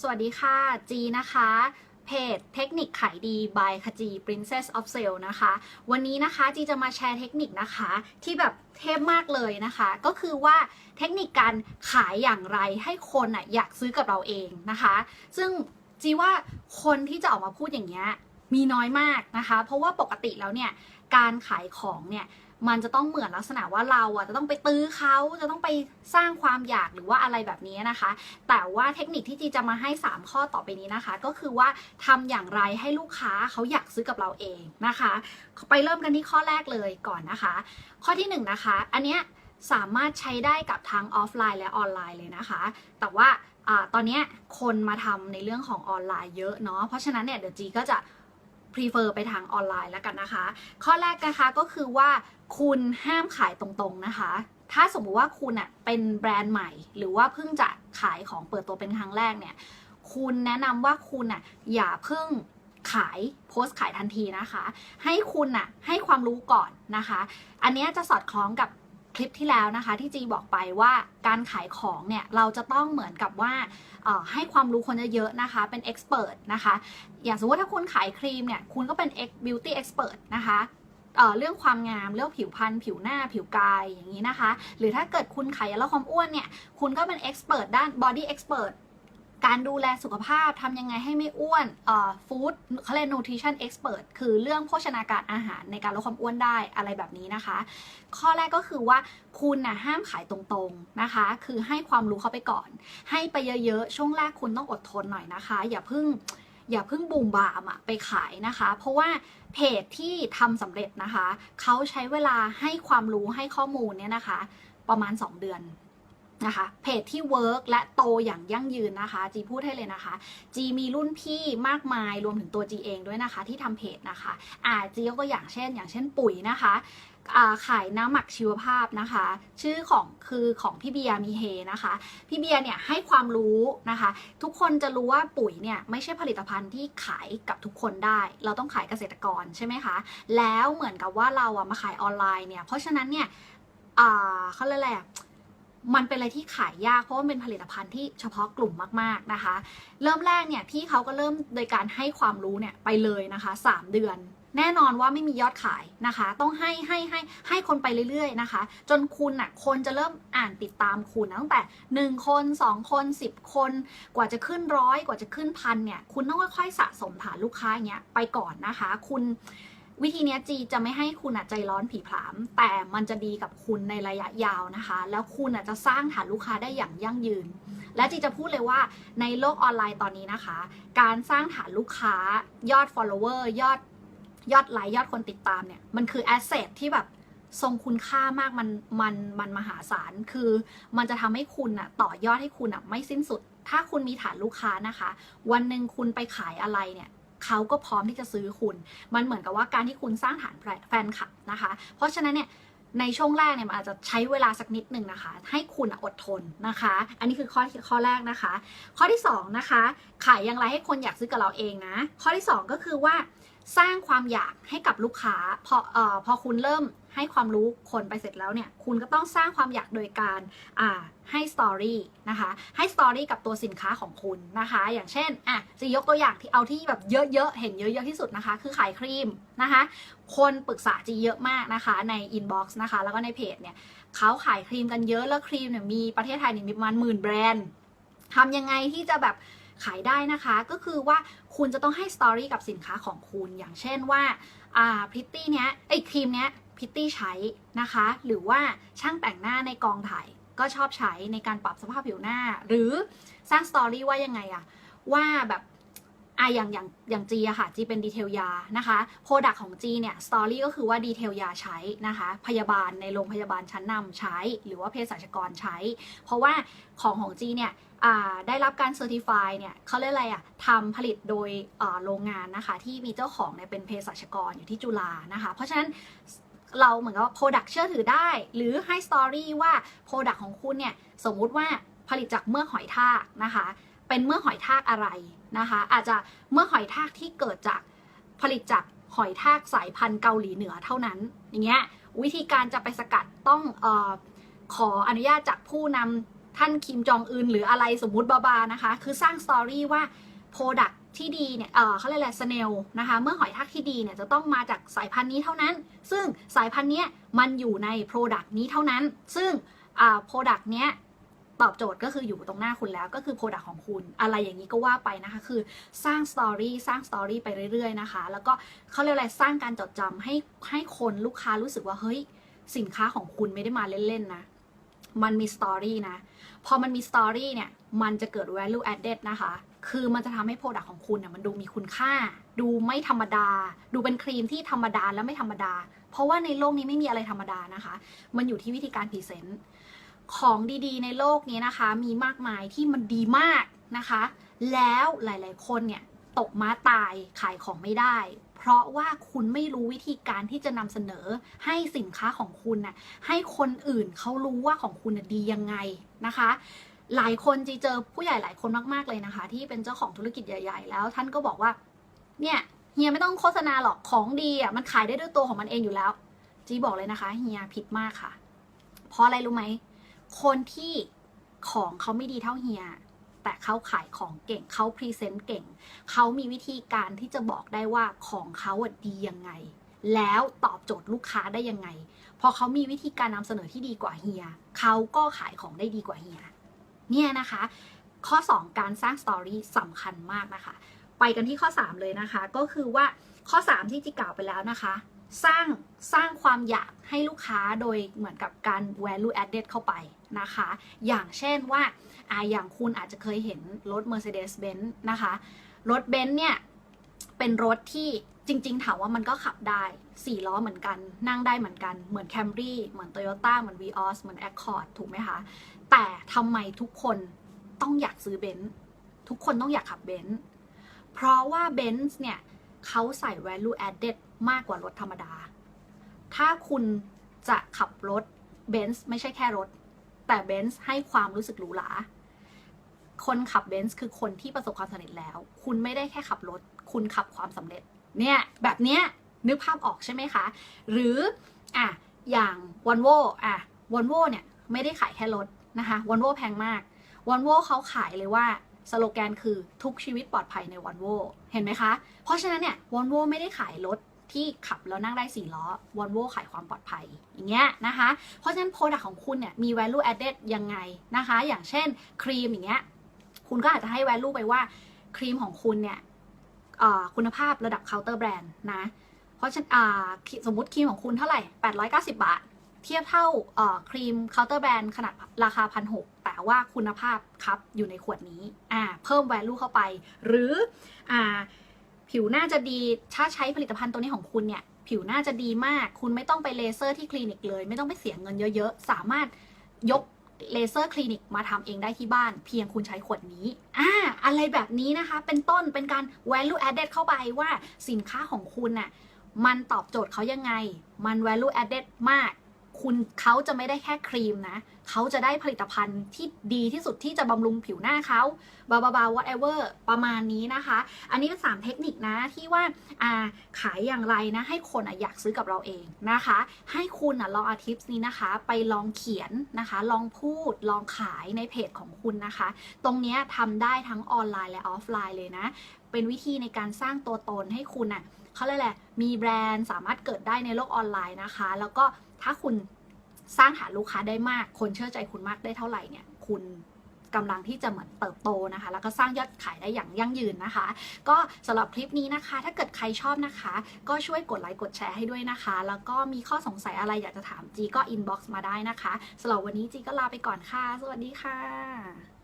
สวัสดีค่ะ จีนะคะเพจเทคนิคขายดี by ขจี Princess of Sale นะคะ วันนี้นะคะจีจะมาแชร์เทคนิคนะคะ ที่แบบเทพมากเลยนะคะ ก็คือว่าเทคนิคการขายอย่างไรให้คนอะอยากซื้อกับเราเองนะคะ ซึ่งจีว่าคนที่จะออกมาพูดอย่างเงี้ยมีน้อยมากนะคะ เพราะว่าปกติแล้วเนี่ยการขายของเนี่ย มันจะต้องเหมือนลักษณะว่าเราอะจะต้องไปตื้อเขาจะต้องไปสร้างความอยากหรือว่าอะไรแบบนี้นะคะ แต่ว่าเทคนิคที่จีจะมาให้ 3 ข้อต่อไปนี้นะคะ ก็คือว่าทำอย่างไรให้ลูกค้าเขาอยากซื้อกับเราเองนะคะ ไปเริ่มกันที่ข้อแรกเลยก่อนนะคะ ข้อที่1นงนะคะ อันเนี้ยสามารถใช้ได้กับทั้งออฟไลน์และออนไลน์เลยนะคะ แต่ว่าอาตอนเนี้ยคนมาทำในเรื่องของออนไลน์เยอะเนาะ เพราะฉะนั้นเนี่ยเดี๋ยวจีก็จะ prefer ไปทางออนไลน์แล้วกันนะคะ ข้อแรกนะคะก็คือว่าคุณห้ามขายตรงๆนะคะ ถ้าสมมุติว่าคุณอะเป็นแบรนด์ใหม่ หรือว่าเพิ่งจะขายของเปิดตัวเป็นครั้งแรกเนี่ย คุณแนะนำว่าคุณอะอย่าเพิ่งขายโพสต์ขายทันทีนะคะ ให้คุณอะให้ความรู้ก่อนนะคะ อันนี้จะสอดคล้องกับ คลิปที่แล้วนะคะ ที่จีบอกไปว่าการขายของเนี่ย เราจะต้องเหมือนกับว่าให้ความรู้คนเยอะๆนะคะ เป็นเอ็กซ์เพรสนะคะ อย่างสมมติถ้าคุณขายครีมเนี่ย คุณก็เป็น beauty expert นะคะเเรื่องความงามเรื่องผิวพรรณผิวหน้าผิวกายอย่างนี้นะคะ หรือถ้าเกิดคุณขายยาลดความอ้วนเนี่ย คุณก็เป็นเอ็กซ์เพรสด้าน body expert การดูแลสุขภาพทำยังไงให้ไม่อ้วนเอ่อ food เขาเรียก nutrition expert คือเรื่องโภชนาการอาหารในการลดความอ้วนได้อะไรแบบนี้นะคะ ข้อแรกก็คือว่าคุณนะห้ามขายตรงๆนะคะ คือให้ความรู้เขาไปก่อน ให้ไปเยอะๆ ช่วงแรกคุณต้องอดทนหน่อยนะคะ อย่าเพิ่งอย่าเพิ่งบูมบามอะไปขายนะคะ เพราะว่าเพจที่ทำสำเร็จนะคะ เขาใช้เวลาให้ความรู้ให้ข้อมูลเนี่ยนะคะ ประมาณ 2 เดือน นะคะ เพจที่เวิร์กและโตอย่างยั่งยืนนะคะ จีพูดให้เลยนะคะ จีมีรุ่นพี่มากมายรวมถึงตัวจีเองด้วยนะคะ ที่ทำเพจนะคะ อ่าจียกตัวอย่างเช่น อย่างเช่นปุ๋ยนะคะขายน้ำหมักชีวภาพนะคะ ชื่อของคือของพี่เบียร์มีเฮนะคะ พี่เบียร์เนี่ยให้ความรู้นะคะ ทุกคนจะรู้ว่าปุ๋ยเนี่ยไม่ใช่ผลิตภัณฑ์ที่ขายกับทุกคนได้ เราต้องขายเกษตรกรใช่ไหมคะ แล้วเหมือนกับว่าเราอะมาขายออนไลน์เนี่ย เพราะฉะนั้นเนี่ยเขาเรียกอะไรอะ มันเป็นอะไรที่ขายยากเพราะว่าเป็นผลิตภัณฑ์ที่เฉพาะกลุ่มมากๆนะคะ เริ่มแรกเนี่ยพี่เขาก็เริ่มโดยการให้ความรู้เนี่ยไปเลยนะคะ 3 เดือน แน่นอนว่าไม่มียอดขายนะคะ ต้องให้ให้ให้ให้คนไปเรื่อยๆนะคะ จนคุณอะคนจะเริ่มอ่านติดตามคุณตั้งแต่ 1 คน 2 คน 10 คน กว่าจะขึ้นร้อยกว่าจะขึ้นพันเนี่ยคุณต้องค่อยๆสะสมฐานลูกค้าอย่างเงี้ยไปก่อนนะคะ คุณ วิธีนี้จีจะไม่ให้คุณอใจร้อนผีผลาม แต่มันจะดีกับคุณในระยะยาวนะคะ แล้วคุณอะจะสร้างฐานลูกค้าได้อย่างยั่งยืน และจีจะพูดเลยว่าในโลกออนไลน์ตอนนี้นะคะ การสร้างฐานลูกค้ายอด follower ยอดยอดไลค์ยอดคนติดตามเนี่ย มันคือ asset ที่แบบทรงคุณค่ามากมันมันมันมหาศาลคือมันจะทำให้คุณอะต่อยอดให้คุณอะไม่สิ้นสุด ถ้าคุณมีฐานลูกค้านะคะ วันหนึ่งคุณไปขายอะไรเนี่ย เขาก็พร้อมที่จะซื้อคุณ มันเหมือนกับว่าการที่คุณสร้างฐานแฟนคลับนะคะ เพราะฉะนั้นเนี่ยในช่วงแรกเนี่ยมันอาจจะใช้เวลาสักนิดหนึ่งนะคะ ให้คุณอดทนนะคะ อันนี้คือข้อข้อแรกนะคะ ข้อที่สองนะคะขายอย่างไรให้คนอยากซื้อกับเราเองนะ ข้อที่สองก็คือว่า สร้างความอยากให้กับลูกค้าพอเอ่อพอคุณเริ่มให้ความรู้คนไปเสร็จแล้วเนี่ยคุณก็ต้องสร้างความอยากโดยการอ่าให้สตอรี่นะคะให้สตอรี่กับตัวสินค้าของคุณนะคะ อย่างเช่นอะจะยกตัวอย่างที่เอาที่แบบเยอะๆ เห็นเยอะๆที่สุดนะคะ คือขายครีมนะคะ คนปรึกษาจีเยอะมากนะคะในอินบ็อกซ์นะคะ แล้วก็ในเพจเนี่ยเขาขายครีมกันเยอะแล้วครีมเนี่ยมีประเทศไทยเนี่ยมีประมาณหมื่นแบรนด์ทำยังไงที่จะแบบ ขายได้นะคะ ก็คือว่าคุณจะต้องให้สตอรี่กับสินค้าของคุณ อย่างเช่นว่าอ่าพริตตี้เนี้ยไอ้ครีมเนี้ยพริตตี้ใช้นะคะ หรือว่าช่างแต่งหน้าในกองถ่ายก็ชอบใช้ในการปรับสภาพผิวหน้า หรือสร้างสตอรี่ว่ายังไงอะว่าแบบอะอย่างอย่างอย่างจีอะค่ะจีเป็นดีเทลยานะคะโปรดักของจีเนี่ยสตอรี่ก็คือว่าดีเทลยาใช้นะคะ พยาบาลในโรงพยาบาลชั้นนำใช้ หรือว่าเภสัชกรใช้ เพราะว่าของของจีเนี่ย ได้รับการเซอร์ติฟายเนี่ยเขาเรียกอะไรอะทำผลิตโดยโรงงานนะคะ ที่มีเจ้าของเนี่ยเป็นเภสัชกรอยู่ที่จุฬานะคะ เพราะฉะนั้นเราเหมือนกับโปรดักเชื่อถือได้ หรือให้สตอรี่ว่าโปรดักของคุณเนี่ย สมมุติว่าผลิตจากเมือกหอยทากนะคะ เป็นเมือกหอยทากอะไรนะคะ อาจจะเมือกหอยทากที่เกิดจากผลิตจากหอยทากสายพันธุ์เกาหลีเหนือเท่านั้น อย่างเงี้ยวิธีการจะไปสกัดต้องออขออนุญาตจากผู้นำ ท่านคิมจองอึนหรืออะไรสมมุติบาบานะคะ คือสร้างสตอรี่ว่า Product ที่ดีเนี่ย เออเขาเรียกอะไรสเนลนะคะ เมื่อหอยทากที่ดีเนี่ยจะต้องมาจากสายพันธุ์นี้เท่านั้น ซึ่งสายพันธุ์เนี้ยมันอยู่ใน Product นี้เท่านั้น ซึ่งอ่า Product เนี้ยตอบโจทย์ก็คืออยู่ตรงหน้าคุณแล้วก็คือ Product ของคุณ อะไรอย่างนี้ก็ว่าไปนะคะ คือสร้างสตอรี่สร้างสตอรี่ไปเรื่อยๆนะคะ แล้วก็เขาเรียกอะไรสร้างการจดจำให้ให้คนลูกค้ารู้สึกว่าเฮ้ยสินค้าของคุณไม่ได้มาเล่นๆนะ มันมีสตอรี่นะ พอมันมีสตอรี่เนี่ย มันจะเกิด value added นะคะ คือมันจะทำให้โปรดักของคุณเนี่ยมันดูมีคุณค่า ดูไม่ธรรมดา ดูเป็นครีมที่ธรรมดาและไม่ธรรมดา เพราะว่าในโลกนี้ไม่มีอะไรธรรมดานะคะ มันอยู่ที่วิธีการพรีเซนต์ของดีๆ ในโลกนี้นะคะ มีมากมายที่มันดีมากนะคะ แล้วหลายๆ คนเนี่ยตกม้าตายขายของไม่ได้ เพราะว่าคุณไม่รู้วิธีการที่จะนำเสนอให้สินค้าของคุณน่ะให้คนอื่นเขารู้ว่าของคุณน่ะดียังไง นะคะ หลายคนจีเจอผู้ใหญ่หลายคนมากๆเลยนะคะ ที่เป็นเจ้าของธุรกิจใหญ่ ๆ แล้วท่านก็บอกว่า เนี่ยเฮียไม่ต้องโฆษณาหรอกของดีอะมันขายได้ด้วยตัวของมันเองอยู่แล้ว จีบอกเลยนะคะเฮียผิดมากค่ะ เพราะอะไรรู้ไหมคนที่ของเขาไม่ดีเท่าเฮียแต่เขาขายของเก่งเขาพรีเซนต์เก่งเขามีวิธีการที่จะบอกได้ว่าของเขาดียังไง แล้วตอบโจทย์ลูกค้าได้ยังไง พอเขามีวิธีการนำเสนอที่ดีกว่าเฮียเขาก็ขายของได้ดีกว่าเฮียเนี่ยนะคะ ข้อ 2 การสร้างสตอรี่สำคัญมากนะคะ ไปกันที่ข้อ 3 เลยนะคะ ก็คือว่าข้อ 3 ที่จิกล่าวไปแล้วนะคะ สร้างสร้างความอยากให้ลูกค้าโดยเหมือนกับการ value added เข้าไปนะคะ อย่างเช่นว่าอาอย่างคุณอาจจะเคยเห็นรถ Mercedes-Benz นะคะ รถเบนซ์เนี่ย เป็นรถที่ จริง ๆ ถามว่ามันก็ขับได้ 4 ล้อเหมือนกัน นั่งได้เหมือนกัน เหมือน Camry เหมือน Toyota เหมือน Vios เหมือน Accord ถูกไหมคะ แต่ทำไมทุกคนต้องอยากซื้อเบนซ์ทุกคนต้องอยากขับเบนซ์เพราะว่าเบนซ์เนี่ยเขาใส่ value added มากกว่ารถธรรมดา ถ้าคุณจะขับรถเบนซ์ไม่ใช่แค่รถ แต่เบนซ์ให้ความรู้สึกหรูหราคนขับเบนซ์คือคนที่ประสบความสำเร็จแล้ว คุณไม่ได้แค่ขับรถ คุณขับความสำเร็จ เนี่ยแบบเนี้ยนึกภาพออกใช่ไหมคะ หรืออะอย่างวอลโวอะวอลโวเนี่ยไม่ได้ขายแค่รถนะคะวอลโวแพงมากวอลโวเขาขายเลยว่าสโลแกนคือทุกชีวิตปลอดภัยในวอลโวเห็นไหมคะ เพราะฉะนั้นเนี่ยวอลโวไม่ได้ขายรถที่ขับแล้วนั่งได้สี่ล้อวอลโวขายความปลอดภัยอย่างเงี้ยนะคะ เพราะฉะนั้นโปรดักของคุณเนี่ยมี value added ยังไงนะคะ อย่างเช่นครีมอย่างเงี้ยคุณก็อาจจะให้ value ไปว่าครีมของคุณเนี่ย คุณภาพระดับเคาน์เตอร์แบรนด์นะ เพราะฉะนั้นสมมติครีมของคุณเท่าไหร่ 890 บาท เทียบเท่าครีมเคาน์เตอร์แบรนด์ขนาดราคา1,600แต่ว่าคุณภาพครับอยู่ในขวดนี้อ่าเพิ่ม value เข้าไป หรืออผิวหน้าจะดีถ้าใช้ผลิตภัณฑ์ตัวนี้ของคุณเนี่ย ผิวหน้าจะดีมาก คุณไม่ต้องไปเลเซอร์ที่คลินิกเลย ไม่ต้องไปเสียเงินเยอะๆ สามารถยก เลเซอร์คลินิกมาทำเองได้ที่บ้าน เพียงคุณใช้ขวดนี้อ่าอะไรแบบนี้นะคะ เป็นต้นเป็นการ value added เข้าไปว่าสินค้าของคุณน่ะมันตอบโจทย์เขายังไง มัน value added มาก คุณเขาจะไม่ได้แค่ครีมนะ เขาจะได้ผลิตภัณฑ์ที่ดีที่สุดที่จะบำรุงผิวหน้าเขาบาบาบา whatever ประมาณนี้นะคะ อันนี้เป็นสามเทคนิคนะที่ว่าอ่าขายอย่างไรนะ ให้คนอะอยากซื้อกับเราเองนะคะ ให้คุณอะลองเอาทิปนี้นะคะ ไปลองเขียนนะคะ ลองพูดลองขายในเพจของคุณนะคะ ตรงนี้ทำได้ทั้งออนไลน์และออฟไลน์เลยนะ เป็นวิธีในการสร้างตัวตนให้คุณอะเขาเรียกอะมีแบรนด์สามารถเกิดได้ในโลกออนไลน์นะคะ แล้วก็ ถ้าคุณสร้างฐานลูกค้าได้มาก คนเชื่อใจคุณมากได้เท่าไหร่เนี่ย คุณกำลังที่จะเหมือนเติบโตนะคะ แล้วก็สร้างยอดขายได้อย่างยั่งยืนนะคะ ก็สำหรับคลิปนี้นะคะ ถ้าเกิดใครชอบนะคะ ก็ช่วยกดไลค์กดแชร์ให้ด้วยนะคะ แล้วก็มีข้อสงสัยอะไรอยากจะถามจีก็อินบ็อกซ์มาได้นะคะสำหรับวันนี้จีก็ลาไปก่อนค่ะ สวัสดีค่ะ